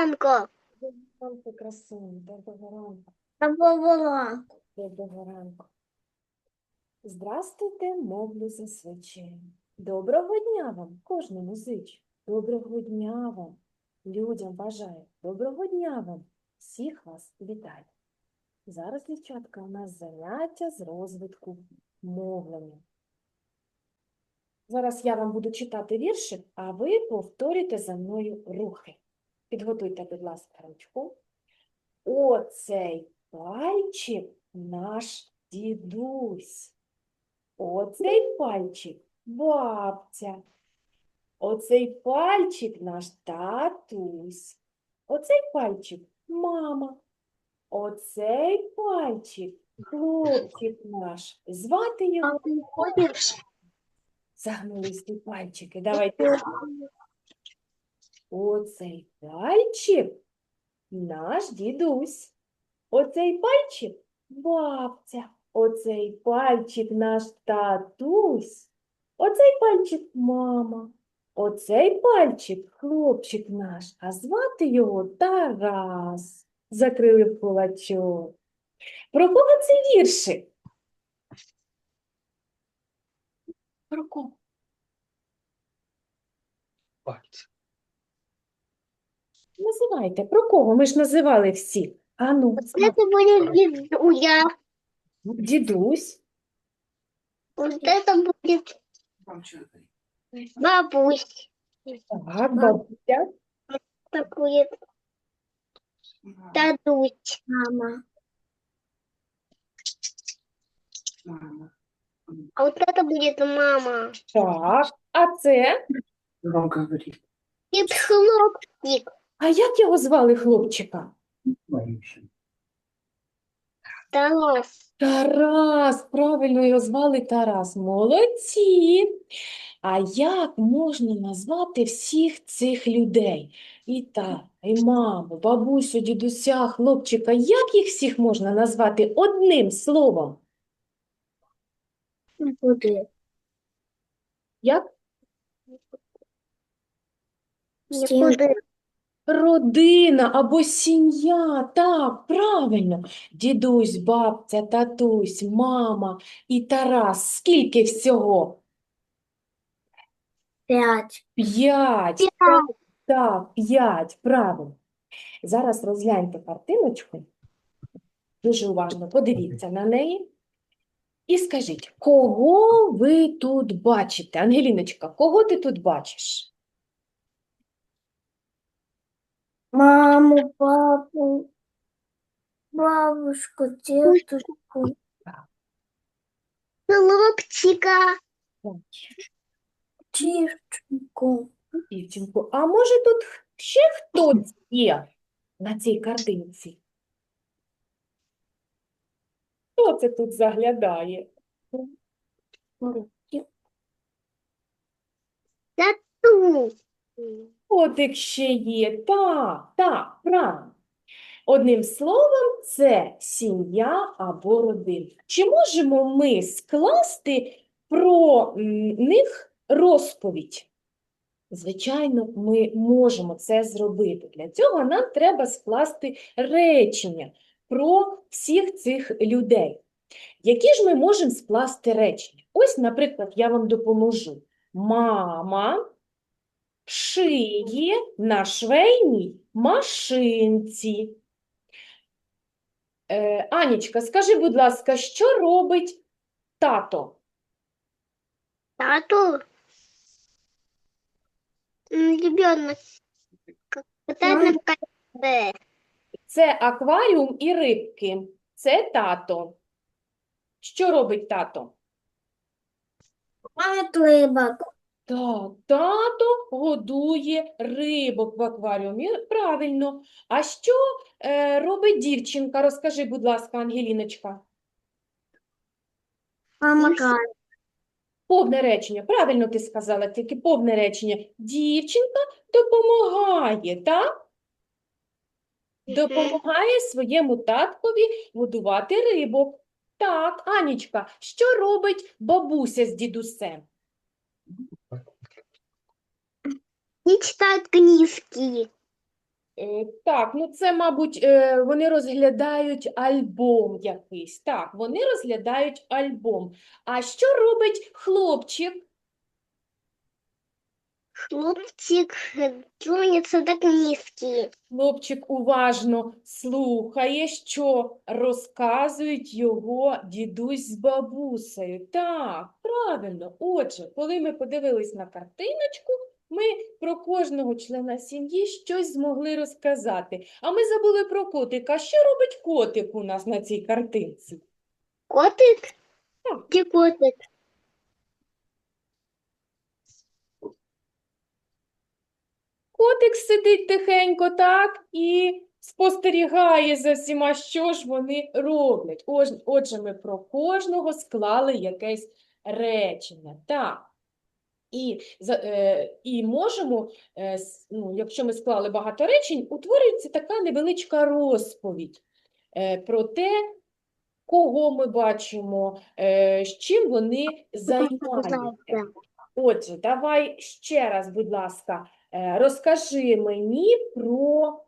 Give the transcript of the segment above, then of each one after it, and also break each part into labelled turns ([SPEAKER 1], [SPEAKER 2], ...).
[SPEAKER 1] ранку.
[SPEAKER 2] Ранку, красуні, доброго ранку,
[SPEAKER 1] Доброго ранку.
[SPEAKER 2] доброго ранку. Здрастуйте, мовлю засвідчує. Доброго дня вам, кожному зичу. Доброго дня вам, людям бажаю. Доброго дня вам, всіх вас вітаю. Зараз, дівчатка, у нас заняття з розвитку мовлення. Зараз я вам буду читати віршик, а ви повторюйте за мною рухи. Підготуйте, будь ласка, ручку. Оцей пальчик наш дідусь. Оцей пальчик бабця. Оцей пальчик наш татусь. Оцей пальчик мама. Оцей пальчик хлопчик наш. Звати його загнулись ті пальчики. Давайте. Оцей пальчик наш дідусь. Оцей пальчик бабця. Оцей пальчик наш татусь. Оцей пальчик мама. Оцей пальчик хлопчик наш, а звати його Тарас. Закрили в кулачок. Про кого це віршик? Про кого?
[SPEAKER 3] пальці.
[SPEAKER 2] Називайте, про кого? Ми ж називали всі. Ану,
[SPEAKER 1] Это будет дедуя.
[SPEAKER 2] дідусь,
[SPEAKER 1] Вот это будет бабусь.
[SPEAKER 2] так, бабуся,
[SPEAKER 1] Это будет дадусь. Мама.
[SPEAKER 3] Мама.
[SPEAKER 1] А вот это будет мама.
[SPEAKER 2] так, а це?
[SPEAKER 3] Громко говори.
[SPEAKER 1] И хлопчик.
[SPEAKER 2] А як його звали хлопчика?
[SPEAKER 1] Тарас.
[SPEAKER 2] Тарас, правильно його звали Тарас. Молодці. А як можна назвати всіх цих людей? І тата, і маму, бабусю, дідуся, хлопчика. Як їх всіх можна назвати одним словом?
[SPEAKER 1] Буде.
[SPEAKER 2] Як?
[SPEAKER 1] Нікуди.
[SPEAKER 2] Родина або сім'я, так, правильно. Дідусь, бабця, татусь, мама і Тарас. Скільки всього?
[SPEAKER 1] П'ять.
[SPEAKER 2] П'ять. Так, п'ять, правильно. Зараз розгляньте картиночку. Дуже уважно подивіться на неї. І скажіть, кого ви тут бачите? Ангеліночка, кого ти тут бачиш?
[SPEAKER 1] Маму, папу, бабушку, дедушку. Хлопчика. Дівчинку.
[SPEAKER 2] Дівчинку, а може тут ще хтось є на цій картинці? Хто це тут заглядає?
[SPEAKER 1] Ту.
[SPEAKER 2] Котик ще є. Так, так, правильно. Одним словом, це сім'я або родина. Чи можемо ми скласти про них розповідь? Звичайно, ми можемо це зробити. Для цього нам треба скласти речення про всіх цих людей. Які ж ми можемо скласти речення? Ось, наприклад, я вам допоможу. Мама шиє на швейній машинці. Е, Анічка, скажи, будь ласка, що робить тато?
[SPEAKER 1] Тату. М, Ребенок. Колесе.
[SPEAKER 2] Це акваріум і рибки. Це тато. Що робить тато?
[SPEAKER 1] Мамит рыбок.
[SPEAKER 2] Так, тато годує рибок в акваріумі. Правильно. А що е, робить дівчинка? Розкажи, будь ласка, Ангеліночка.
[SPEAKER 1] Помогает.
[SPEAKER 2] Повне речення. Правильно ти сказала, тільки повне речення. Дівчинка допомагає, так? Допомагає своєму таткові годувати рибок. Так, Анічка, що робить бабуся з дідусем?
[SPEAKER 1] Не читают книжки.
[SPEAKER 2] Е, Так, ну це, мабуть, е, вони розглядають альбом якийсь. Так, вони розглядають альбом. А що робить хлопчик?
[SPEAKER 1] Хлопчик клонится так низкий.
[SPEAKER 2] Хлопчик уважно слухає, що розказують його дідусь з бабусею. Так, правильно. Отже, коли ми подивились на картиночку, ми про кожного члена сім'ї щось змогли розказати. А ми забули про котика. Що робить котик у нас на цій картинці?
[SPEAKER 1] Котик?
[SPEAKER 2] Так.
[SPEAKER 1] Где котик?
[SPEAKER 2] Котик сидить тихенько так і спостерігає за всіма, що ж вони роблять. Отже, ми про кожного склали якесь речення. Так. І, е, і можемо, е, ну, якщо ми склали багато речень, утворюється така невеличка розповідь е, про те, кого ми бачимо, з чим вони займаються. Отже, давай ще раз, будь ласка, розкажи мені про,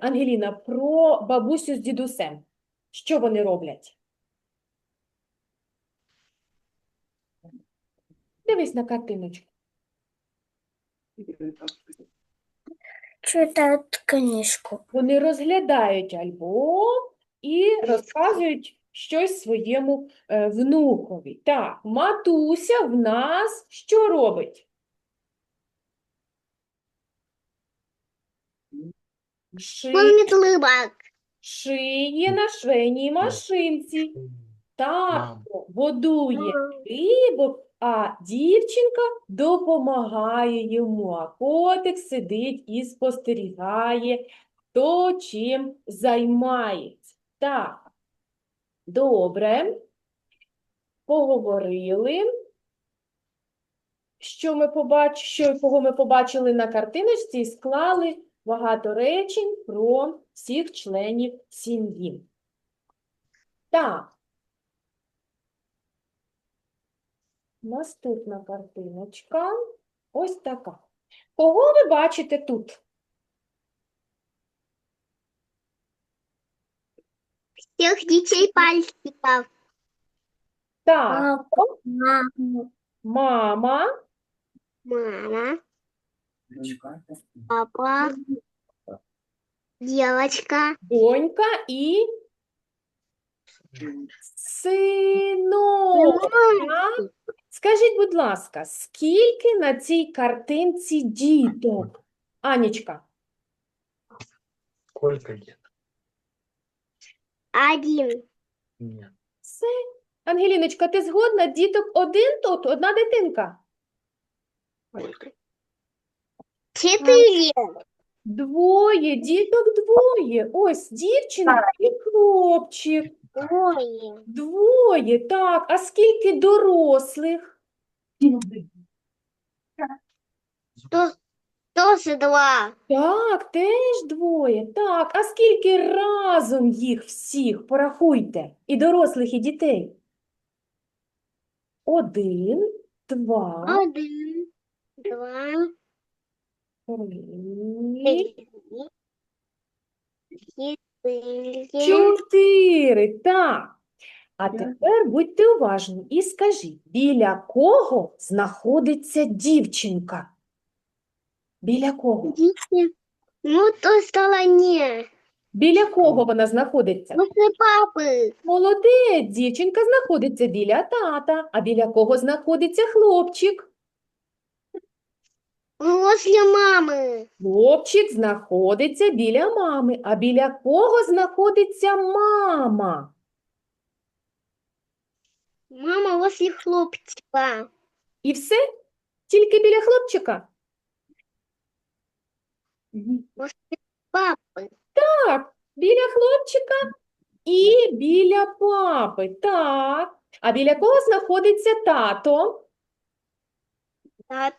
[SPEAKER 2] Ангеліна, про бабусю з дідусем. Що вони роблять? Дивись на картиночку.
[SPEAKER 1] Читают книжку.
[SPEAKER 2] Вони розглядають альбом і розказують щось своєму е, внукові. Так, матуся в нас що робить? Ши...
[SPEAKER 1] Помнит.
[SPEAKER 2] Шиє на швейній машинці. Татко годує рибок, а дівчинка допомагає йому, а котик сидить і спостерігає, хто чим займається. Так, добре. Поговорили. Що ми побач... що, кого ми побачили на картиночці і склали багато речень про всіх членів сім'ї. Так. Наступна картиночка. Ось така. Кого ви бачите тут?
[SPEAKER 1] Всех детей пальчиков.
[SPEAKER 2] Так,
[SPEAKER 1] Мама.
[SPEAKER 2] мама,
[SPEAKER 1] Мама. Папа. Девочка.
[SPEAKER 2] донька і синок. Скажіть, будь ласка, скільки на цій картинці діток? Анічка,
[SPEAKER 3] Сколько лет?
[SPEAKER 1] Один.
[SPEAKER 3] Нет.
[SPEAKER 2] все. Ангеліночка, ти згодна? Діток один тут, одна дитинка?
[SPEAKER 3] Сколько?
[SPEAKER 1] Четыре.
[SPEAKER 2] Двоє, діток двоє. Ось дівчинка і хлопчик.
[SPEAKER 1] Двое.
[SPEAKER 2] Двоє, так. А скільки дорослих?
[SPEAKER 1] То, тоже два.
[SPEAKER 2] Так, теж двоє. Так, а скільки разом їх всіх? Порахуйте. І дорослих, і дітей. Один, два,
[SPEAKER 1] Один. Два.
[SPEAKER 2] три,
[SPEAKER 1] Три.
[SPEAKER 2] Чотири. Так. А тепер будьте уважні і скажіть, біля кого знаходиться дівчинка? Біля кого?
[SPEAKER 1] Ну, то стороне.
[SPEAKER 2] Біля кого вона знаходиться?
[SPEAKER 1] После папы.
[SPEAKER 2] Молодець, дівчинка знаходиться біля тата. А біля кого знаходиться хлопчик?
[SPEAKER 1] Возле мамы.
[SPEAKER 2] Хлопчик знаходиться біля мами. А біля кого знаходиться мама?
[SPEAKER 1] Мама возле хлопчика.
[SPEAKER 2] І все? Тільки біля хлопчика?
[SPEAKER 1] Папы.
[SPEAKER 2] Так, біля хлопчика і біля папи. Так. А біля кого знаходиться тато?
[SPEAKER 1] А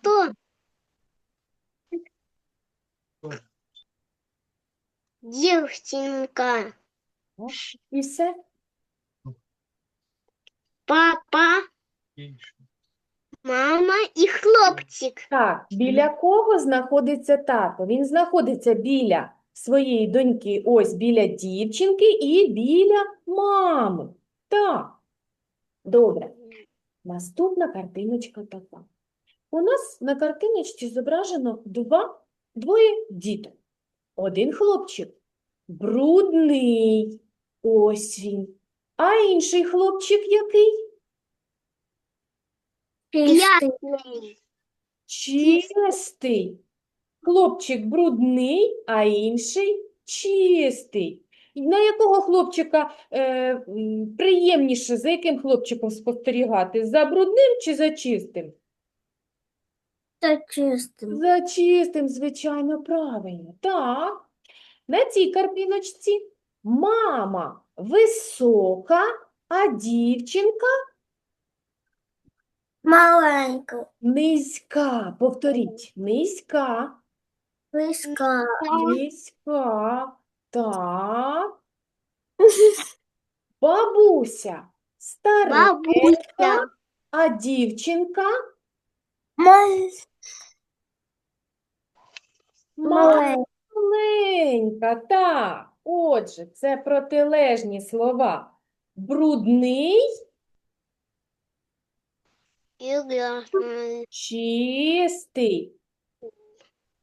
[SPEAKER 1] то девчонка.
[SPEAKER 2] І все?
[SPEAKER 1] Папа, мама и хлопчик.
[SPEAKER 2] Так, біля кого знаходиться тато? Він знаходиться біля своєї доньки ось біля дівчинки і біля мами. Так. Добре. Наступна картиночка така. У нас на картиночці зображено два, двоє діток. Один хлопчик брудний, ось він. А інший хлопчик який?
[SPEAKER 1] Ясный.
[SPEAKER 2] Чистий. Хлопчик брудний, а інший чистий. На якого хлопчика е, приємніше, за яким хлопчиком спостерігати? За брудним чи за чистим?
[SPEAKER 1] Это чистым.
[SPEAKER 2] За чистим, звичайно, правильно. Так. На цій картиночці мама висока, а дівчинка
[SPEAKER 1] Маленько.
[SPEAKER 2] низька. Повторіть, низька,
[SPEAKER 1] Близко.
[SPEAKER 2] низька. Так. Бабуся старенька,
[SPEAKER 1] Бабуся.
[SPEAKER 2] а дівчинка
[SPEAKER 1] Маленька.
[SPEAKER 2] маленька. Так. Отже, це протилежні слова. Брудний,
[SPEAKER 1] И грязный.
[SPEAKER 2] чистий.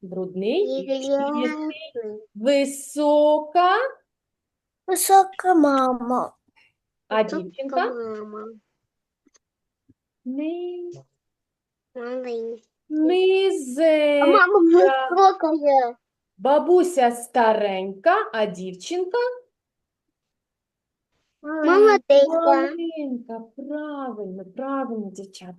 [SPEAKER 2] Брудний,
[SPEAKER 1] И
[SPEAKER 2] і чистий.
[SPEAKER 1] грязный.
[SPEAKER 2] Висока,
[SPEAKER 1] Высокая мама.
[SPEAKER 2] а
[SPEAKER 1] Высокая
[SPEAKER 2] дівчинка
[SPEAKER 1] мама.
[SPEAKER 2] ни-
[SPEAKER 1] Маленькая. А
[SPEAKER 2] низенька.
[SPEAKER 1] мама высокая.
[SPEAKER 2] Бабуся старенька, а дівчинка
[SPEAKER 1] Молоденькая.
[SPEAKER 2] маленька. Правильно, правильно, дівчата.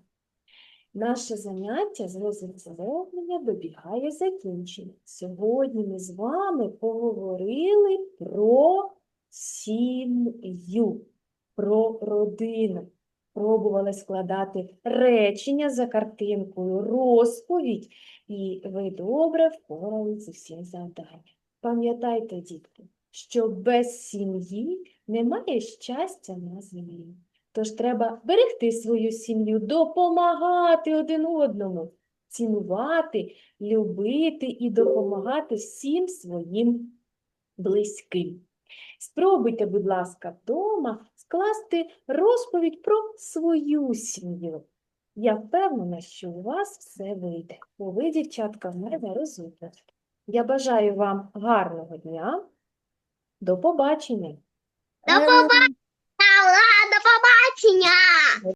[SPEAKER 2] Наше заняття з розвитку добігає закінчення. Сьогодні ми з вами поговорили про сім'ю, про родину. Пробували складати речення за картинкою, розповідь, і ви добре впоралися з всім завданням. Пам'ятайте, дітки, що без сім'ї немає щастя на землі. Тож треба берегти свою сім'ю, допомагати один одному, цінувати, любити і допомагати всім своїм близьким. Спробуйте, будь ласка, вдома скласти розповідь про свою сім'ю. Я впевнена, що у вас все вийде, бо ви, дівчатка, в мене розумні. Я бажаю вам гарного дня. До побачення!
[SPEAKER 1] До побачення. До побачення.